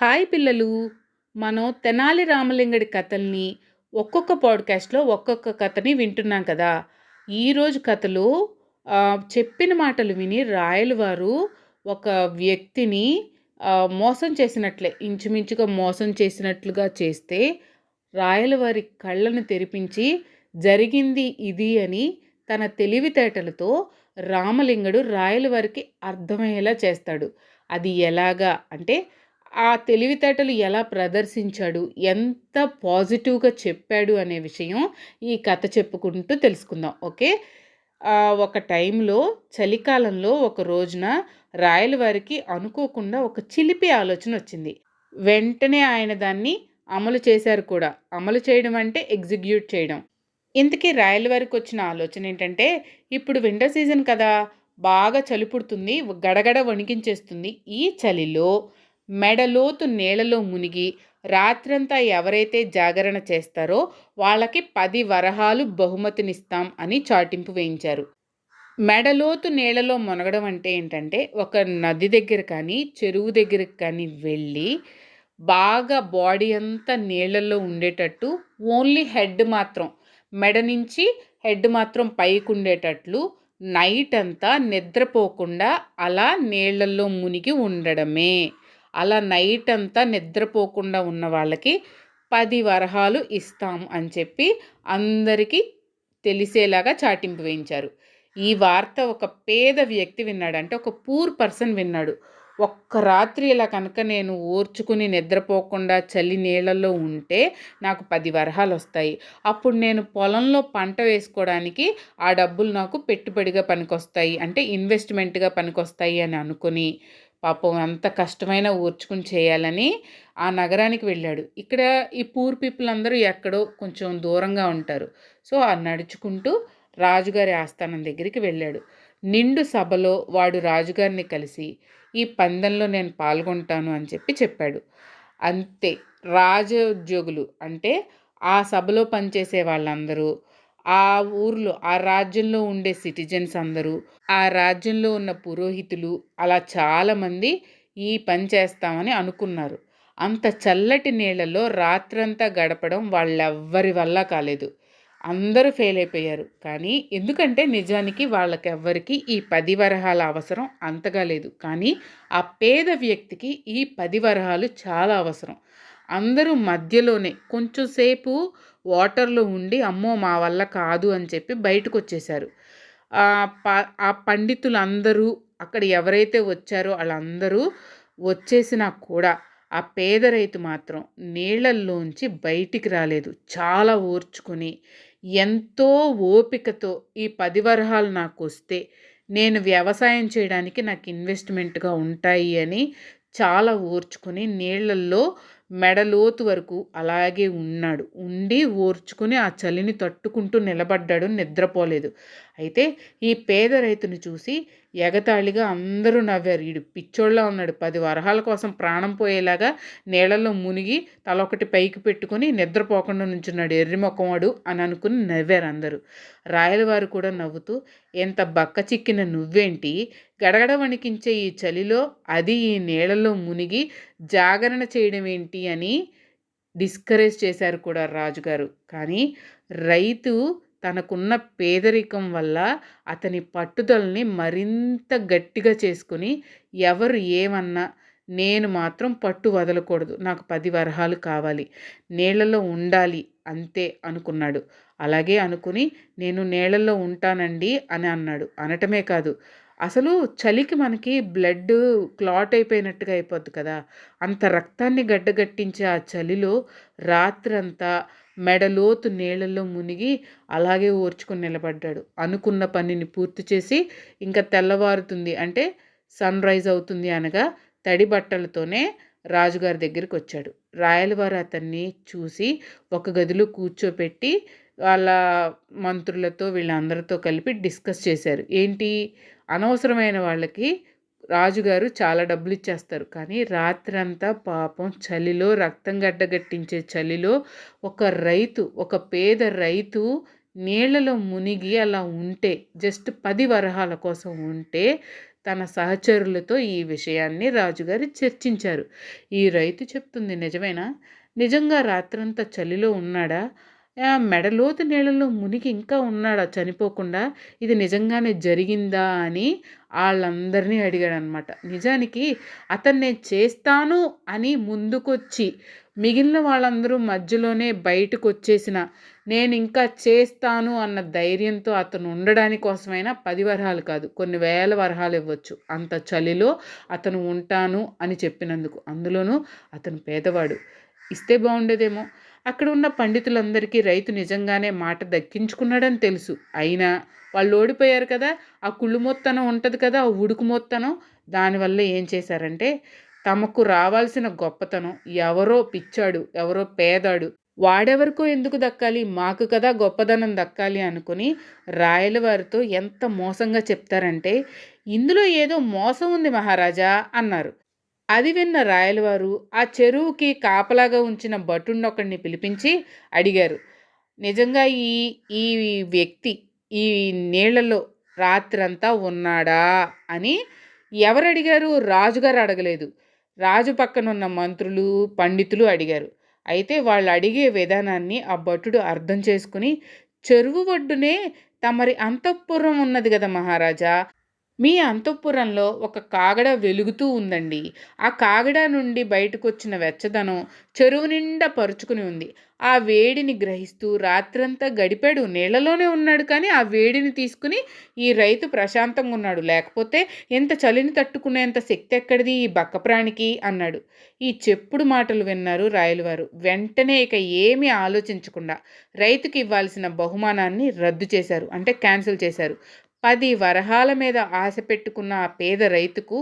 Hi పిల్లలు. మనం తెనాలి రామలింగడి కథల్ని ఒక్కొక్క పాడ్కాస్ట్లో ఒక్కొక్క కథని వింటున్నాం కదా. ఈరోజు కథలో చెప్పిన మాటలు విని రాయల వారు ఒక వ్యక్తిని మోసం చేసినట్లే ఇంచుమించుగా మోసం చేసినట్లుగా చేస్తే రాయల వారి కళ్ళను తెరిపించి జరిగింది ఇది అని తన తెలివితేటలతో రామలింగడు రాయల వారికి అర్థమయ్యేలా చేస్తాడు. అది ఎలాగా అంటే ఆ తెలివితేటలు ఎలా ప్రదర్శించాడు? ఎంత పాజిటివ్గా చెప్పాడు అనే విషయం ఈ కథ చెప్పుకుంటూ తెలుసుకుందాం. ఓకే? ఒక టైంలో చలికాలంలో ఒక రోజున రాయల వారికి అనుకోకుండా ఒక చిలిపి ఆలోచన వచ్చింది. వెంటనే ఆయన దాన్ని అమలు చేశారు కూడా. అమలు చేయడం అంటే ఎగ్జిక్యూట్ చేయడం. ఇంతకీ రాయల వారికి వచ్చిన ఆలోచన ఏంటంటే ఇప్పుడు వింటర్ సీజన్ కదా బాగా చలి పుడుతుంది గడగడ వణికించేస్తుంది. ఈ చలిలో మెడలోతు నీళ్ళలో మునిగి రాత్రంతా ఎవరైతే జాగరణ చేస్తారో వాళ్ళకి పది వరహాలు బహుమతినిస్తాం అని చాటింపు వేయించారు. మెడలోతు నీళ్ళలో మునగడం అంటే ఏంటంటే ఒక నది దగ్గర కానీ చెరువు దగ్గరికి కానీ వెళ్ళి బాగా బాడీ అంతా నీళ్ళల్లో ఉండేటట్టు ఓన్లీ హెడ్ మాత్రం మెడ నుంచి హెడ్ మాత్రం పైకి ఉండేటట్లు నైట్ అంతా నిద్రపోకుండా అలా నీళ్ళల్లో మునిగి ఉండడమే. అలా నైట్ అంతా నిద్రపోకుండా ఉన్న వాళ్ళకి పది వరహాలు ఇస్తాం అని చెప్పి అందరికీ తెలిసేలాగా చాటింపు వేయించారు. ఈ వార్త ఒక పేద వ్యక్తి విన్నాడు. అంటే ఒక పూర్ పర్సన్ విన్నాడు. ఒక్క రాత్రి ఇలా కనుక నేను ఓర్చుకుని నిద్రపోకుండా చలి నీళ్ళల్లో ఉంటే నాకు పది వరహాలు వస్తాయి. అప్పుడు నేను పొలంలో పంట వేసుకోవడానికి ఆ డబ్బులు నాకు పెట్టుబడిగా పనికొస్తాయి. అంటే ఇన్వెస్ట్మెంట్గా పనికొస్తాయి అని అనుకుని పాపం ఎంత కష్టమైనా ఓర్చుకుని చేయాలని ఆ నగరానికి వెళ్ళాడు. ఇక్కడ ఈ పూర్ పీపుల్ అందరూ ఎక్కడో కొంచెం దూరంగా ఉంటారు. సో ఆ నడుచుకుంటూ రాజుగారి ఆస్థానం దగ్గరికి వెళ్ళాడు. నిండు సభలో వాడు రాజుగారిని కలిసి ఈ పందెంలో నేను పాల్గొంటాను అని చెప్పి చెప్పాడు. అంతే రాజోద్యోగులు అంటే ఆ సభలో పనిచేసే వాళ్ళందరూ ఆ ఊర్లో ఆ రాజ్యంలో ఉండే సిటిజన్స్ అందరూ ఆ రాజ్యంలో ఉన్న పురోహితులు అలా చాలామంది ఈ పని చేస్తామని అనుకున్నారు. అంత చల్లటి నీళ్ళలో రాత్రంతా గడపడం వాళ్ళెవ్వరి వల్ల కాలేదు. అందరూ ఫెయిల్ అయిపోయారు. కానీ ఎందుకంటే నిజానికి వాళ్ళకెవ్వరికి ఈ పది వరహాల అవసరం అంతగా లేదు. కానీ ఆ పేద వ్యక్తికి ఈ పది వరహాలు చాలా అవసరం. అందరూ మధ్యలోనే కొంచెం సేపు వాటర్లో ఉండి అమ్మో మా వల్ల కాదు అని చెప్పి బయటకు వచ్చేసారు ఆ ప- ఆ పండితులు అందరూ అక్కడ ఎవరైతే వచ్చారో వాళ్ళందరూ వచ్చేసినా కూడా ఆ పేద రైతు మాత్రం నీళ్ళల్లోంచి బయటికి రాలేదు. చాలా ఓర్చుకొని ఎంతో ఓపికతో ఈ పది వరహాలు నాకు వస్తే నేను వ్యవసాయం చేయడానికి నాకు ఇన్వెస్ట్మెంట్గా ఉంటాయి అని చాలా ఓర్చుకొని నీళ్ళల్లో మెడలోతు వరకు అలాగే ఉన్నాడు. ఉండి ఓర్చుకుని ఆ చలిని తట్టుకుంటూ నిలబడ్డాడు. నిద్రపోలేదు. అయితే ఈ పేద రైతుని చూసి ఎగతాళిగా అందరూ నవ్వారు. ఈడు పిచ్చోళ్ళ ఉన్నాడు. పది వరహాల కోసం ప్రాణం పోయేలాగా నీళ్ళలో మునిగి తలొకటి పైకి పెట్టుకొని నిద్రపోకుండా నుంచున్నాడు ఎర్రి మొక్కవాడు అని అనుకుని నవ్వారు అందరూ. రాయలవారు కూడా నవ్వుతూ ఎంత బక్క చిక్కిన నువ్వేంటి? గడగడ వణికించే ఈ చలిలో అది ఈ నీళ్ళలో మునిగి జాగరణ చేయడం ఏంటి అని డిస్కరేజ్ చేశారు కూడా రాజుగారు. కానీ రైతు తనకున్న పేదరికం వల్ల అతని పట్టుదలని మరింత గట్టిగా చేసుకుని ఎవరు ఏమన్నా నేను మాత్రం పట్టు వదలకూడదు నాకు పది వరహాలు కావాలి నీళ్ళలో ఉండాలి అంతే అనుకున్నాడు. అలాగే అనుకుని నేను నీళ్ళల్లో ఉంటానండి అని అన్నాడు. అనటమే కాదు అసలు చలికి మనకి బ్లడ్ క్లాట్ అయిపోయినట్టుగా అయిపోద్ది కదా అంత రక్తాన్ని గడ్డగట్టించే ఆ చలిలో రాత్రంతా మెడలోతు నీళ్ళల్లో మునిగి అలాగే ఓర్చుకుని నిలబడ్డాడు. అనుకున్న పనిని పూర్తి చేసి ఇంకా తెల్లవారుతుంది అంటే సన్ రైజ్ అవుతుంది అనగా తడి బట్టలతోనే రాజుగారి దగ్గరికి వచ్చాడు. రాయలవారు అతన్ని చూసి ఒక గదిలో కూర్చోపెట్టి వాళ్ళ మంత్రులతో వీళ్ళందరితో కలిపి డిస్కస్ చేశారు. ఏంటి? అనవసరమైన వాళ్ళకి రాజుగారు చాలా డబ్బులు ఇచ్చేస్తారు కానీ రాత్రంతా పాపం చలిలో రక్తం గడ్డగట్టించే చలిలో ఒక రైతు ఒక పేద రైతు నీళ్ళలో మునిగి అలా ఉంటే జస్ట్ పది వరహాల కోసం ఉంటే తన సహచరులతో ఈ విషయాన్ని రాజుగారు చర్చించారు. ఈ రైతు చెప్తుంది నిజమేనా? నిజంగా రాత్రంతా చలిలో ఉన్నాడా? మెడలోతు నీళ్ళలో మునిగి ఇంకా ఉన్నాడా? చనిపోకుండా ఇది నిజంగానే జరిగిందా అని వాళ్ళందరినీ అడిగాడనమాట నిజానికి అతను నేను చేస్తాను అని ముందుకొచ్చి మిగిలిన వాళ్ళందరూ మధ్యలోనే బయటకు వచ్చేసిన నేను ఇంకా చేస్తాను అన్న ధైర్యంతో అతను ఉండడానికి కోసమైనా పది వరహాలు కాదు కొన్ని వేల వరహాలు ఇవ్వచ్చు. అంత చలిలో అతను ఉంటాను అని చెప్పినందుకు. అందులోనూ అతను పేదవాడు. ఇస్తే బాగుండేదేమో అక్కడ ఉన్న పండితులందరికీ రైతు నిజంగానే మాట దక్కించుకున్నాడని తెలుసు. అయినా వాళ్ళు ఓడిపోయారు కదా ఆ కుళ్ళు మొత్తనం ఉంటుంది కదా ఆ ఉడుకు మొత్తనం. దానివల్ల ఏం చేశారంటే తమకు రావాల్సిన గొప్పతనం ఎవరో పిచ్చాడు ఎవరో పేదాడు వాడెవరికో ఎందుకు దక్కాలి మాకు కదా గొప్పదనం దక్కాలి అనుకుని రాయల వారితో ఎంత మోసంగా చెప్తారంటే ఇందులో ఏదో మోసం ఉంది మహారాజా అన్నారు. అది విన్న రాయలవారు ఆ చెరువుకి కాపలాగా ఉంచిన భటున్నొకడిని పిలిపించి అడిగారు. నిజంగా ఈ ఈ వ్యక్తి ఈ నీళ్ళలో రాత్రంతా ఉన్నాడా? అని ఎవరు అడిగారు రాజుగారు అడగలేదు. రాజు పక్కనున్న మంత్రులు పండితులు అడిగారు. అయితే వాళ్ళు అడిగే విధానాన్ని ఆ భటుడు అర్థం చేసుకుని చెరువు ఒడ్డునే తమరి అంతఃపురం ఉన్నది కదా మహారాజా! మీ అంతఃపురంలో ఒక కాగడ వెలుగుతూ ఉందండి. ఆ కాగడ నుండి బయటకు వచ్చిన వెచ్చదనం చెరువు నిండా పరుచుకుని ఉంది. ఆ వేడిని గ్రహిస్తూ రాత్రంతా గడిపాడు. నీళ్ళలోనే ఉన్నాడు కానీ ఆ వేడిని తీసుకుని ఈ రైతు ప్రశాంతంగా ఉన్నాడు. లేకపోతే ఎంత చలిని తట్టుకునేంత శక్తి ఎక్కడిది? ఈ బక్క ప్రాణికి అన్నాడు. ఈ చెప్పుడు మాటలు విన్నారు రాయలవారు. వెంటనే ఇక ఏమీ ఆలోచించకుండా రైతుకి ఇవ్వాల్సిన బహుమానాన్ని రద్దు చేశారు. అంటే క్యాన్సిల్ చేశారు. పది వరహాల మీద ఆశ పెట్టుకున్న ఆ పేద రైతుకు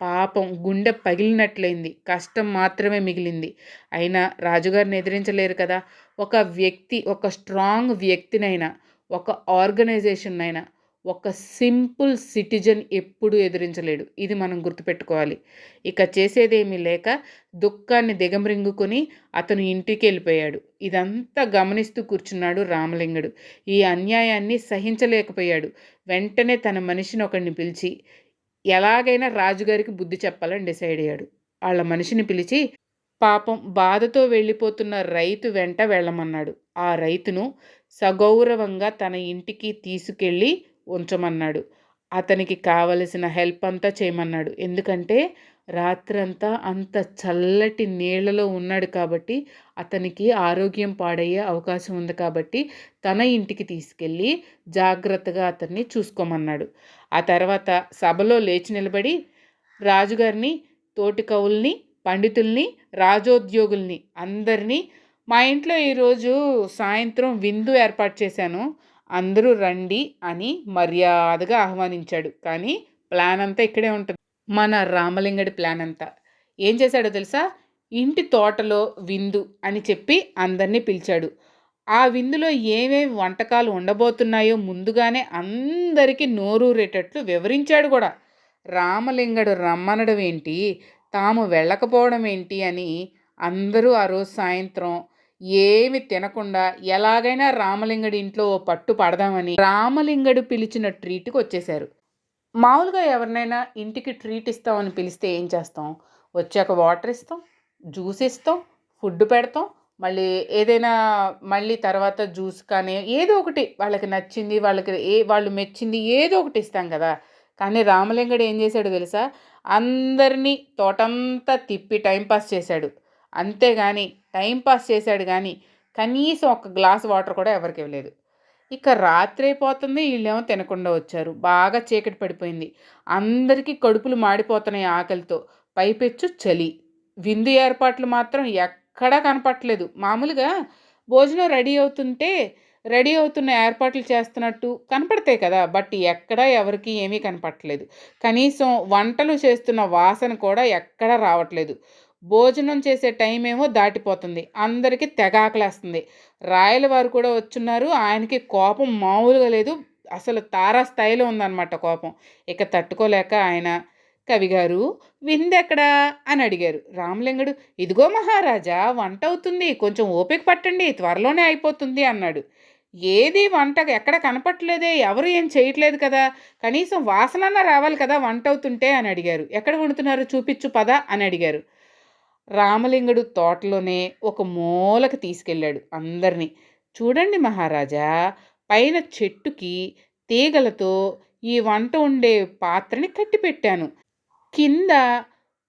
పాపం గుండె పగిలినట్లయింది. కష్టం మాత్రమే మిగిలింది. అయినా రాజుగారిని ఎదిరించలేరు కదా. ఒక వ్యక్తి ఒక స్ట్రాంగ్ వ్యక్తినైనా ఒక ఆర్గనైజేషన్ అయినా ఒక సింపుల్ సిటిజన్ ఎప్పుడు ఎదిరించలేడు. ఇది మనం గుర్తుపెట్టుకోవాలి. ఇక చేసేదేమీ లేక దుఃఖాన్ని దిగమరింగుకొని అతను ఇంటికి వెళ్ళిపోయాడు. ఇదంతా గమనిస్తూ కూర్చున్నాడు రామలింగుడు. ఈ అన్యాయాన్ని సహించలేకపోయాడు. వెంటనే తన మనిషిని ఒకడిని పిలిచి ఎలాగైనా రాజుగారికి బుద్ధి చెప్పాలని డిసైడ్ అయ్యాడు. వాళ్ళ మనిషిని పిలిచి పాపం బాధతో వెళ్ళిపోతున్న రైతు వెంట వెళ్ళమన్నాడు. ఆ రైతును సగౌరవంగా తన ఇంటికి తీసుకెళ్ళి ఉంచమన్నాడు. అతనికి కావలసిన హెల్ప్ అంతా చేయమన్నాడు. ఎందుకంటే రాత్రంతా అంత చల్లటి నీళ్ళలో ఉన్నాడు కాబట్టి అతనికి ఆరోగ్యం పాడయ్యే అవకాశం ఉంది కాబట్టి తన ఇంటికి తీసుకెళ్ళి జాగ్రత్తగా అతన్ని చూసుకోమన్నాడు. ఆ తర్వాత సభలో లేచి నిలబడి రాజుగారిని తోటి కవుల్ని పండితుల్ని రాజోద్యోగుల్ని అందరినీ మా ఇంట్లో ఈరోజు సాయంత్రం విందు ఏర్పాటు చేశాను. అందరూ రండి అని మర్యాదగా ఆహ్వానించాడు. కానీ ప్లాన్ అంతా ఇక్కడే ఉంటుంది. మన రామలింగడి ప్లాన్ అంతా. ఏం చేశాడో తెలుసా? ఇంటి తోటలో విందు అని చెప్పి అందరినీ పిలిచాడు. ఆ విందులో ఏమేమి వంటకాలు ఉండబోతున్నాయో ముందుగానే అందరికీ నోరూరేటట్లు వివరించాడు కూడా. రామలింగడు రమ్మనడం ఏంటి? తాము వెళ్ళకపోవడం ఏంటి అని అందరూ ఆ రోజు సాయంత్రం ఏమి తినకుండా ఎలాగైనా రామలింగడి ఇంట్లో ఓ పట్టు పడదామని రామలింగడు పిలిచిన ట్రీట్కి వచ్చేశారు. మామూలుగా ఎవరినైనా ఇంటికి ట్రీట్ ఇస్తామని పిలిస్తే ఏం చేస్తాం? వచ్చాక వాటర్ ఇస్తాం జ్యూస్ ఇస్తాం ఫుడ్ పెడతాం మళ్ళీ ఏదైనా మళ్ళీ తర్వాత జ్యూస్ కానీ ఏదో ఒకటి వాళ్ళకి నచ్చింది వాళ్ళకి ఏ వాళ్ళు మెచ్చింది ఏదో ఒకటి ఇస్తాం కదా. కానీ రామలింగడు ఏం చేశాడు తెలుసా? అందరినీ తోటంతా తిప్పి టైంపాస్ చేశాడు. అంతేగాని టైంపాస్ చేశాడు కానీ కనీసం ఒక గ్లాస్ వాటర్ కూడా ఎవరికి ఇవ్వలేదు. ఇక రాత్రి అయిపోతుంది వీళ్ళేమో తినకుండా వచ్చారు. బాగా చీకటి పడిపోయింది. అందరికీ కడుపులు మాడిపోతున్నాయి ఆకలితో. పైపెచ్చు చలి. విందు ఏర్పాట్లు మాత్రం ఎక్కడా కనపట్లేదు మామూలుగా భోజనం రెడీ అవుతుంటే రెడీ అవుతున్న ఏర్పాట్లు చేస్తున్నట్టు కనపడతాయి కదా బట్ ఎక్కడా ఎవరికి ఏమీ కనపడట్లేదు కనీసం వంటలు చేస్తున్న వాసన కూడా ఎక్కడా రావట్లేదు. భోజనం చేసే టైం ఏమో దాటిపోతుంది. అందరికీ తెగాకలేస్తుంది రాయల వారు కూడా వచ్చున్నారు. ఆయనకి కోపం మామూలుగా లేదు. అసలు తారా స్థాయిలో ఉందన్నమాట కోపం. ఇక తట్టుకోలేక ఆయన కవిగారు విందెక్కడా అని అడిగారు. రామలింగుడు ఇదిగో మహారాజా వంట అవుతుంది. కొంచెం ఓపిక పట్టండి. త్వరలోనే అయిపోతుంది అన్నాడు. ఏది వంట ఎక్కడ కనపట్లేదే ఎవరు ఏం చేయట్లేదు కదా. కనీసం వాసనన్నా రావాలి కదా వంట అవుతుంటే అని అడిగారు. ఎక్కడ వండుతున్నారు? చూపించు పద అని అడిగారు. రామలింగుడు తోటలోనే ఒక మూలకు తీసుకెళ్ళాడు అందరినీ. చూడండి మహారాజా పైన చెట్టుకి తీగలతో ఈ వంట ఉండే పాత్రని కట్టిపెట్టాను. కింద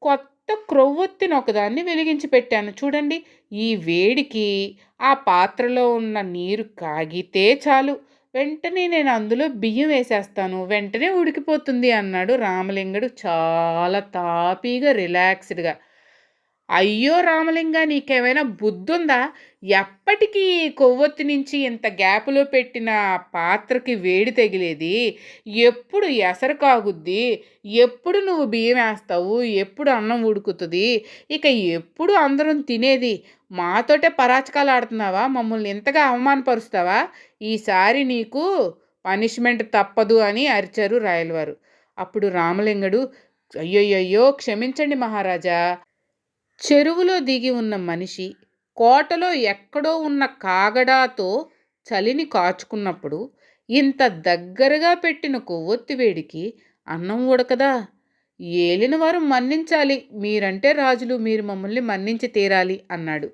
కొత్త క్రొవ్వొత్తిని ఒకదాన్ని వెలిగించి పెట్టాను. చూడండి ఈ వేడికి ఆ పాత్రలో ఉన్న నీరు కాగితే చాలు. వెంటనే నేను అందులో బియ్యం వేసేస్తాను. వెంటనే ఉడికిపోతుంది అన్నాడు రామలింగుడు చాలా తాపీగా రిలాక్స్డ్గా. అయ్యో రామలింగ నీకేమైనా బుద్ధుందా? ఎప్పటికీ కొవ్వొత్తి నుంచి ఇంత గ్యాప్లో పెట్టిన పాత్రకి వేడి తగిలేది? ఎప్పుడు ఎసరు కాగుద్ది? ఎప్పుడు నువ్వు బియ్యం వేస్తావు? ఎప్పుడు అన్నం ఉడుకుతుంది? ఇక ఎప్పుడు అందరం తినేది? మాతోటే పరాచకాలు ఆడుతున్నావా? మమ్మల్ని ఇంతగా అవమానపరుస్తావా? ఈసారి నీకు పనిష్మెంట్ తప్పదు అని అరిచారు రాయలవారు. అప్పుడు రామలింగడు అయ్యోయ్యో క్షమించండి మహారాజా. చెరువులో దిగి ఉన్న మనిషి కోటలో ఎక్కడో ఉన్న కాగడాతో చలిని కాచుకున్నప్పుడు ఇంత దగ్గరగా పెట్టిన కొవ్వొత్తి వేడికి అన్నం ఉడకదా? ఏలిన వారు మన్నించాలి. మీరంటే రాజులు మీరు మమ్మల్ని మన్నించి తీరాలి అన్నాడు.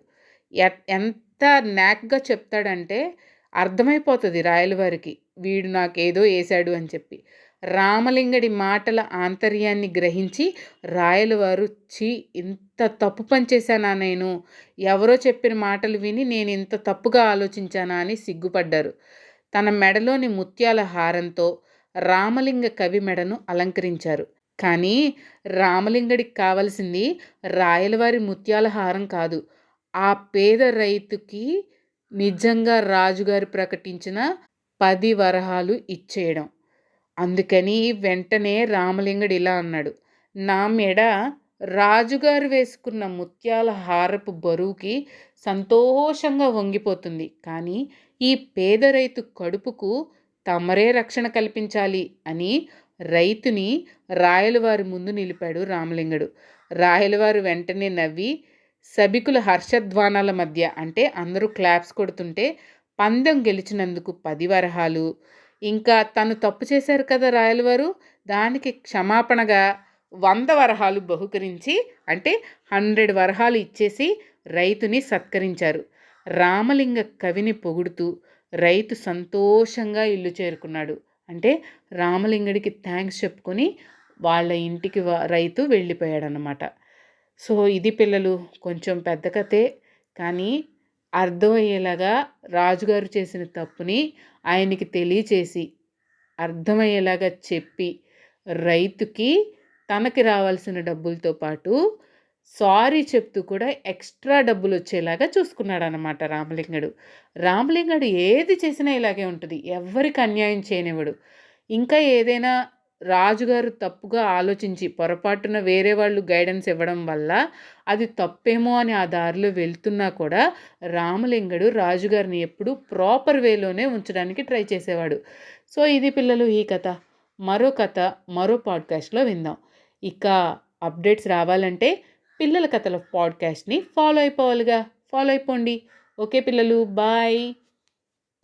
ఎంత నాక్గా చెప్తాడంటే అర్థమైపోతుంది రాయలవారికి. వీడు నాకేదో వేశాడు అని చెప్పి. రామలింగడి మాటల ఆంతర్యాన్ని గ్రహించి రాయలవారు చి ఇంత తప్పు పనిచేశానా నేను? ఎవరో చెప్పిన మాటలు విని నేను ఇంత తప్పుగా ఆలోచించానా? అని సిగ్గుపడ్డారు. తన మెడలోని ముత్యాల హారంతో రామలింగ కవి మెడను అలంకరించారు. కానీ రామలింగడికి కావలసింది రాయలవారి ముత్యాల హారం కాదు. ఆ పేద రైతుకి నిజంగా రాజుగారు ప్రకటించిన పది వరహాలు ఇచ్చేయడం. అందుకని వెంటనే రామలింగుడు ఇలా అన్నాడు నా మెడ రాజుగారు వేసుకున్న ముత్యాల హారపు బరువుకి సంతోషంగా వంగిపోతుంది. కానీ ఈ పేద రైతు కడుపుకు తమరే రక్షణ కల్పించాలి అని రైతుని రాయలవారి ముందు నిలిపాడు రామలింగుడు. రాయలవారు వెంటనే నవ్వి సభికుల హర్షధ్వానాల మధ్య అంటే అందరూ క్లాప్స్ కొడుతుంటే పందెం గెలిచినందుకు పది వరహాలు ఇంకా తను తప్పు చేశారు కదా రాయలవారు. దానికి క్షమాపణగా వంద వరహాలు బహుకరించి అంటే హండ్రెడ్ వరహాలు ఇచ్చేసి రైతుని సత్కరించారు. రామలింగ కవిని పొగుడుతూ రైతు సంతోషంగా ఇల్లు చేరుకున్నాడు. అంటే రామలింగుడికి థ్యాంక్స్ చెప్పుకొని వాళ్ళ ఇంటికి రైతు వెళ్ళిపోయాడనమాట సో ఇది పిల్లలు కొంచెం పెద్ద కథే. కానీ అర్థమయ్యేలాగా రాజుగారు చేసిన తప్పుని ఆయనకి తెలియచేసి అర్థమయ్యేలాగా చెప్పి రైతుకి తనకి రావాల్సిన డబ్బులతో పాటు సారీ చెప్తూ కూడా ఎక్స్ట్రా డబ్బులు వచ్చేలాగా చూసుకున్నాడు అనమాట రామలింగడు. రామలింగడు ఏది చేసినా ఇలాగే ఉంటుంది. ఎవరికి అన్యాయం చేయనివ్వడు. ఇంకా ఏదైనా రాజుగారు తప్పుగా ఆలోచించి పొరపాటున వేరే వాళ్ళు గైడెన్స్ ఇవ్వడం వల్ల అది తప్పేమో అని ఆ దారిలో వెళ్తున్నా కూడా రామలింగడు రాజుగారిని ఎప్పుడు ప్రాపర్ వేలోనే ఉంచడానికి ట్రై చేసేవాడు. సో ఇది పిల్లలు ఈ కథ. మరో కథ మరో పాడ్కాస్ట్లో విందాం. ఇక అప్డేట్స్ రావాలంటే పిల్లల కథల పాడ్కాస్ట్ని ఫాలో అయిపోవాలిగా. ఫాలో అయిపోండి. ఓకే పిల్లలు బాయ్.